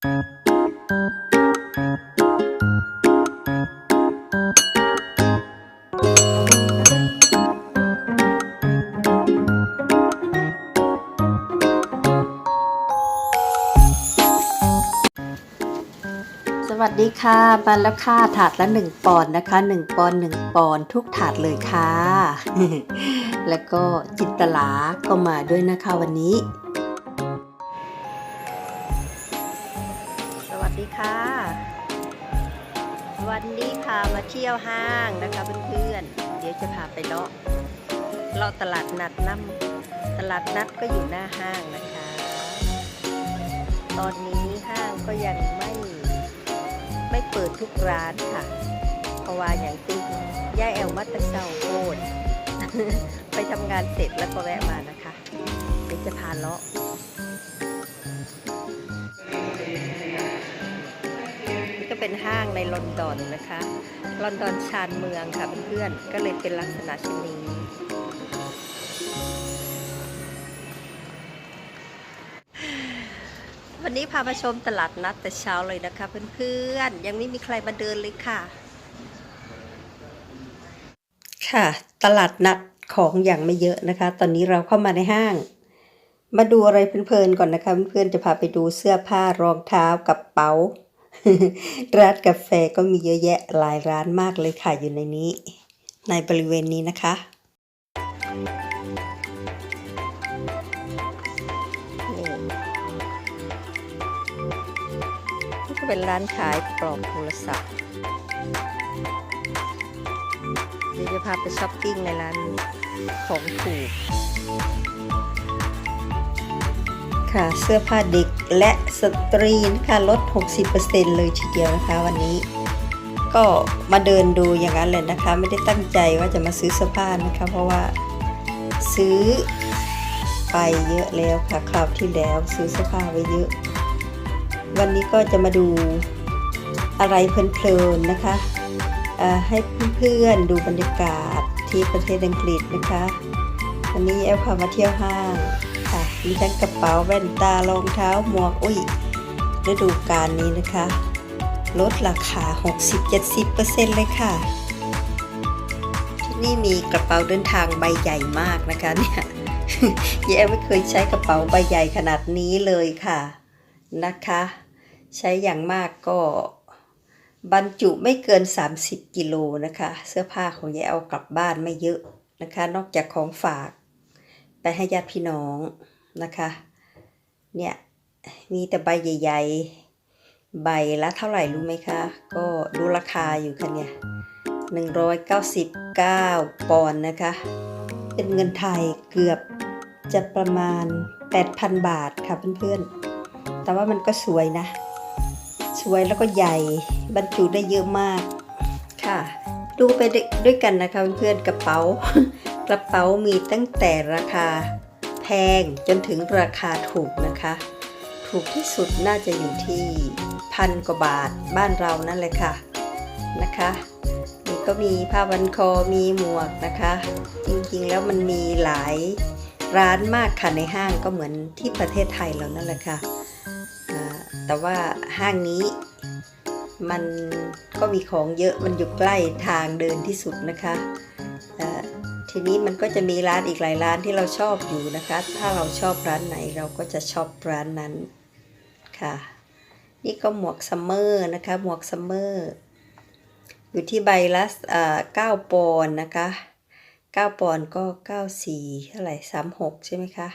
สวัสดีค่ะมาแล้วค่ะถาดละ 1 ปอนด์นะคะ 1 ปอนด์1ปอนด์ทุกถาดเลยค่ะ แล้วก็จินตลาก็มาด้วยนะคะวันนี้ ค่ะ วันนี้พามาเที่ยวห้างนะคะเพื่อนๆ เดี๋ยวจะพาไปเลาะ เลาะตลาดนัดน้ำตลาดนัดก็อยู่หน้าห้างนะคะ ตอนนี้ห้างก็ยังไม่ไม่เปิดทุกร้านค่ะ เพราะว่าอย่างติงย่าแอลมัตตะเซาโคตรไปทำงานเสร็จแล้วก็แวะมานะคะ เดี๋ยวจะพาเลาะ เป็นห้างในลอนดอนนะคะ ลอนดอนชานเมืองค่ะเพื่อนๆ ก็เลยเป็นลักษณะเช่นนี้วันนี้พามาชมตลาดนัดแต่เช้าเลยนะคะเพื่อนๆ ยังไม่มีใครมาเดินเลยค่ะ ค่ะ ตลาดนัดของอย่างไม่เยอะนะคะ ตอนนี้เราเข้ามาในห้าง มาดูอะไรเพลินๆก่อนนะคะ เพื่อนๆ จะพาไปดูเสื้อผ้ารองเท้ากระเป๋า ร้านกาแฟก็มีเยอะแยะหลายร้านมากเลยค่ะอยู่ในนี้ ในบริเวณนี้นะคะนี่นี่ก็เป็นร้านขายปลอกโทรศัพท์เดี๋ยวจะพาไปช้อปปิ้งในร้านของถูกค่ะเสื้อผ้าเด็ก และสตรีนะคะลด 60%เลยทีเดียวนะคะวันนี้ ก็มาเดินดูอย่างนั้นเลยนะคะ ไม่ได้ตั้งใจว่าจะมาซื้อเสื้อผ้านะคะ เพราะว่าซื้อไปเยอะแล้วค่ะคราวที่แล้วซื้อเสื้อผ้าไว้เยอะ วันนี้ก็จะมาดูอะไรเพลินๆนะคะให้เพื่อนๆดูบรรยากาศที่ประเทศอังกฤษนะคะ วันนี้แอลพามาเที่ยวห้าง มีทั้งกระเป๋าแว่นตารองเท้าหมวกอุ้ยฤดูกาลนี้นะคะ ลดราคา 60-70%เลยค่ะ ที่นี่มีกระเป๋าเดินทางใบใหญ่มากนะคะเนี่ยแย่ไม่เคยใช้กระเป๋าใบใหญ่ขนาดนี้เลยค่ะนะคะ ใช้อย่างมากก็บรรจุไม่เกิน 30 กิโลนะคะ เสื้อผ้าของยายเอากลับบ้านไม่เยอะนะคะ นอกจากของฝาก ไปให้ญาติพี่น้อง นะคะ เนี่ยมีแต่ใบใหญ่ ๆ ใบละเท่าไหร่รู้ไหมคะ ก็ดูราคาอยู่ค่ะเนี่ย199 ปอนด์นะคะ เป็นเงินไทยเกือบจะประมาณ 8,000 บาทค่ะเพื่อนๆ แต่ว่ามันก็สวยนะ สวยแล้วก็ใหญ่บรรจุได้เยอะมากค่ะ ดูไปด้วยกันนะคะเพื่อนๆกระเป๋ากระเป๋ามีตั้งแต่ราคา งจนถึงราคาถูกนะคะ ถูกที่สุดน่าจะอยู่ที่พันกว่าบาทบ้านเรานั่นเลยค่ะนะคะนี่ก็มีผ้าบันคอมีหมวกนะคะ จริงๆแล้วมันมีหลายร้านมากค่ะในห้างก็เหมือนที่ประเทศไทยเรานั่นแหละค่ะแต่ว่าห้างนี้มันก็มีของเยอะมันอยู่ใกล้ทางเดินที่สุดนะคะ ทีนี้มันก็จะมีร้านอีกหลายร้านที่เราชอบอยู่นะคะ ถ้าเราชอบร้านไหนเราก็จะชอบร้านนั้นค่ะ นี่ก็หมวกซัมเมอร์นะคะ หมวกซัมเมอร์อยู่ที่ใบละเอ่อ9ปอนด์นะคะ9ปอนด์ก็94เท่าไหร่36ใช่ไหมคะ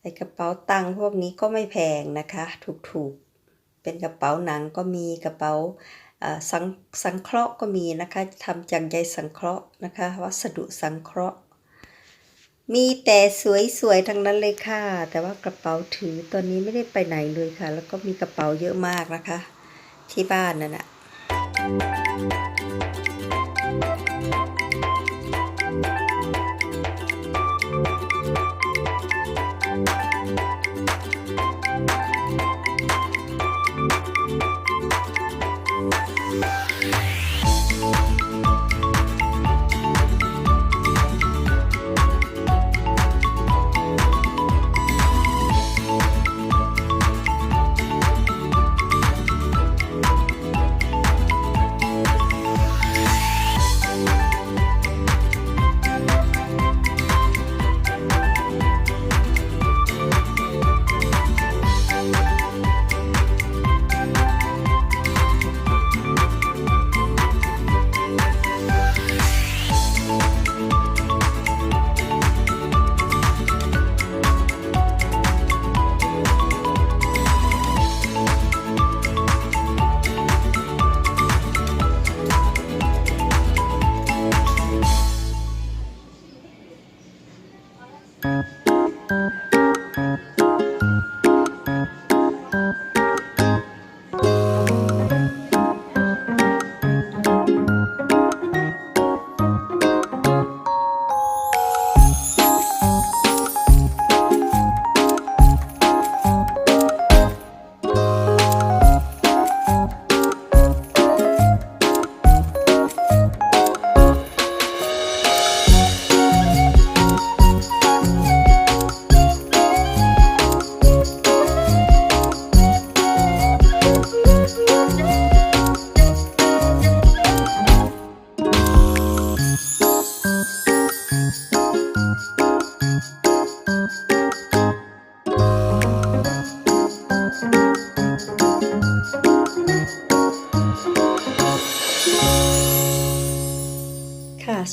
ไอกระเป๋าตังค์พวกนี้ก็ไม่แพงนะคะ ถูกๆ เป็นกระเป๋าหนังก็มีกระเป๋า สังสังเคราะห์ก็มีนะคะทำจากใยสังเคราะห์นะคะวัสดุสังเคราะห์ มีแต่สวยๆทั้งนั้นเลยค่ะ แต่ว่ากระเป๋าถือตอนนี้ไม่ได้ไปไหนเลยค่ะ แล้วก็มีกระเป๋าเยอะมากนะคะ ที่บ้านนั่นแหละ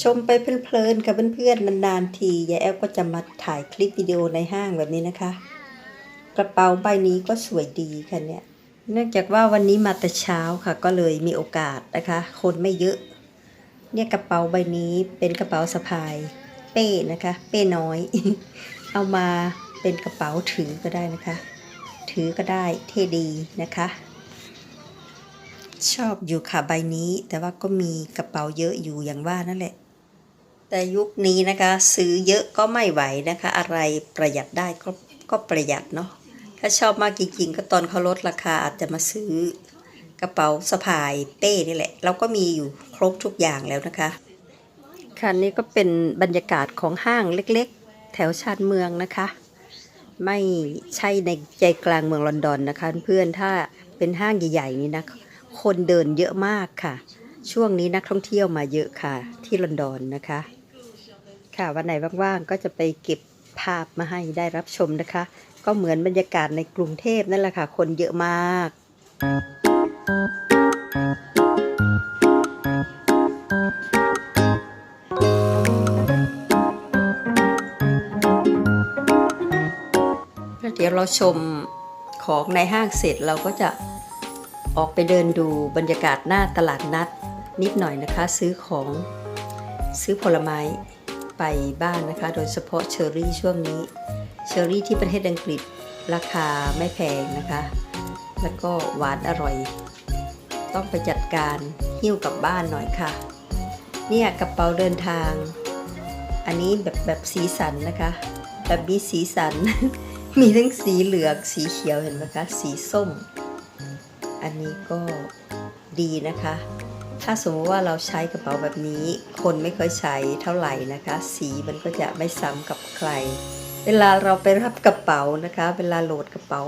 ชมไปเพลินๆกับเพื่อนๆนานๆทียายแอลก็จะมาถ่ายคลิปวิดีโอในห้างแบบนี้นะคะ กระเป๋าใบนี้ก็สวยดีค่ะเนี่ยเนื่องจากว่าวันนี้มาแต่เช้าค่ะก็เลยมีโอกาสนะคะ คนไม่เยอะ เนี่ยกระเป๋าใบนี้เป็นกระเป๋าสะพาย เป้นะคะ เป้น้อย เอามาเป็นกระเป๋าถือก็ได้นะคะ ถือก็ได้เท่ดีนะคะ ชอบอยู่ค่ะใบนี้ แต่ว่าก็มีกระเป๋าเยอะอยู่อย่างว่านั่นแหละ แต่ยุคนี้นะคะ ซื้อเยอะก็ไม่ไหวนะคะ อะไรประหยัดได้ก็ก็ประหยัดเนาะถ้าชอบมากจริงๆ ก็ตอนเขาลดราคาอาจจะมาซื้อกระเป๋าสะพายเป้นี่แหละ เราก็มีอยู่ครบทุกอย่างแล้วนะคะ ค่ะนี่ก็เป็นบรรยากาศของห้างเล็กๆ แถวชานเมืองนะคะ ไม่ใช่ในใจกลางเมืองลอนดอนนะคะ เพื่อนถ้าเป็นห้างใหญ่ๆนี่นะคนเดินเยอะมากค่ะ ช่วงนี้นักท่องเที่ยวมาเยอะค่ะที่ลอนดอนนะคะ ค่ะ วันไหนว่างๆ ก็จะไปเก็บภาพมาให้ได้รับชมนะคะ ก็เหมือนบรรยากาศในกรุงเทพนั่นแหละค่ะ คนเยอะมากแล้วเดี๋ยวเราชมของในห้างเสร็จเราก็จะออกไปเดินดูบรรยากาศหน้าตลาดนัดนิดหน่อยนะคะ ซื้อของซื้อผลไม้ ไปบ้านนะคะ โดยเฉพาะเชอรี่ช่วงนี้ เชอร์รี่ที่ประเทศอังกฤษราคาไม่แพงนะคะ แล้วก็หวานอร่อย ต้องไปจัดการหิ้วกลับบ้านหน่อยค่ะ เนี่ยกระเป๋าเดินทาง อันนี้แบบแบบสีสันนะคะ แบบมีสีสัน มีทั้งสีเหลืองสีเขียวเห็นไหมคะ สีส้ม อันนี้ก็ดีนะคะ ถ้าสมมติว่าเราใช้กระเป๋าแบบนี้ คนไม่ค่อยใช้เท่าไหร่นะคะ สีมันก็จะไม่ซ้ำกับใคร เวลาเราไปรับกระเป๋านะคะ เวลาโหลดกระเป๋า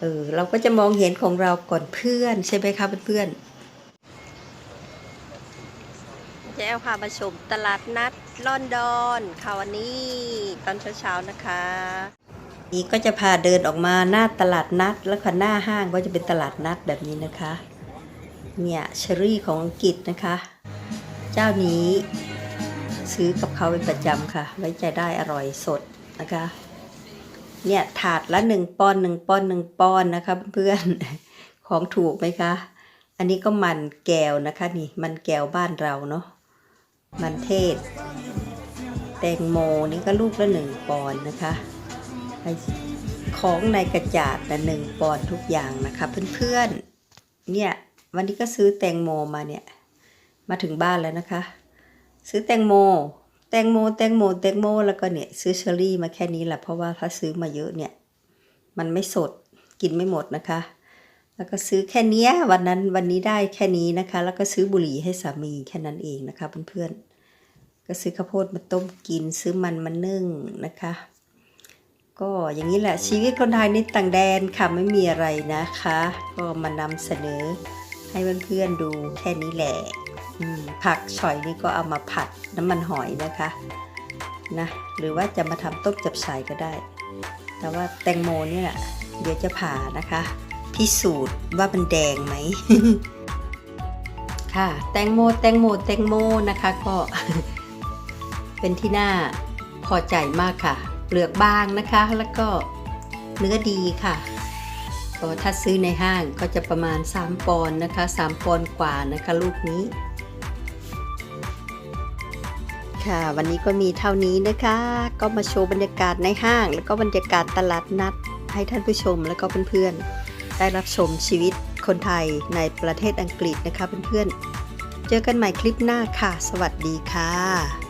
เออเราก็จะมองเห็นของเราก่อนเพื่อนใช่ไหมคะเพื่อนๆจะเอาพามาชมตลาดนัดลอนดอนค่ะวันนี้ตอนเช้าๆนะคะนี่ก็จะพาเดินออกมาหน้าตลาดนัดแล้วค่ะหน้าห้างก็จะเป็นตลาดนัดแบบนี้นะคะ เนี่ยเชอรี่ของอังกฤษนะคะ เจ้านี้ซื้อกับเขาเป็นประจำค่ะ ไว้ใจได้อร่อยสดนะคะ เนี่ยถาดละหนึ่งปอนด์หนึ่งปอนด์หนึ่งปอนด์นะคะเพื่อนๆของถูกไหมคะ อันนี้ก็มันแก้วนะคะนี่มันแก้วบ้านเราเนาะมันเทศ แตงโมนี่ก็ลูกละหนึ่งปอนด์นะคะของในกระจาดละหนึ่งปอนด์ทุกอย่างนะคะเพื่อนๆเนี่ย วันนี้ก็ซื้อแตงโมมาเนี่ย มาถึงบ้านแล้วนะคะ ซื้อแตงโม แตงโม แตงโม แตงโม แล้วก็เนี่ยซื้อเชอรี่มาแค่นี้แหละเพราะว่าถ้าซื้อมาเยอะเนี่ย มันไม่สดกินไม่หมดนะคะ แล้วก็ซื้อแค่นี้วันนั้นวันนี้ได้แค่นี้นะคะ แล้วก็ซื้อบุหรี่ให้สามีแค่นั้นเองนะคะเพื่อนๆก็ซื้อข้าวโพดมาต้มกิน ซื้อมันมานึ่งนะคะก็อย่างนี้แหละชีวิตคนไทยในต่างแดนค่ะไม่มีอะไรนะคะ ก็มานำเสนอ ให้เพื่อนๆดูแค่นี้แหละผักฉ่อยนี่ก็เอามาผัดน้ำมันหอยนะคะนะหรือว่าจะมาทำต้มจับฉ่ายก็ได้ แต่ว่าแตงโมเนี่ยแหละเดี๋ยวจะผ่านะคะ พิสูจน์ว่ามันแดงไหมค่ะแตงโมแตงโมแตงโมนะคะก็เป็นที่น่าพอใจมากค่ะเปลือกบางนะคะแล้วก็เนื้อดีค่ะ ก็ถ้าซื้อในห้างก็จะประมาณ 3 ปอนด์นะคะ 3 ปอนด์กว่านะคะลูกนี้ ค่ะวันนี้ก็มีเท่านี้นะคะ ก็มาโชว์บรรยากาศในห้าง แล้วก็บรรยากาศตลาดนัด ให้ท่านผู้ชมแล้วก็เพื่อนๆ ได้รับชมชีวิตคนไทยในประเทศอังกฤษนะคะเพื่อนๆ เจอกันใหม่คลิปหน้าค่ะ สวัสดีค่ะ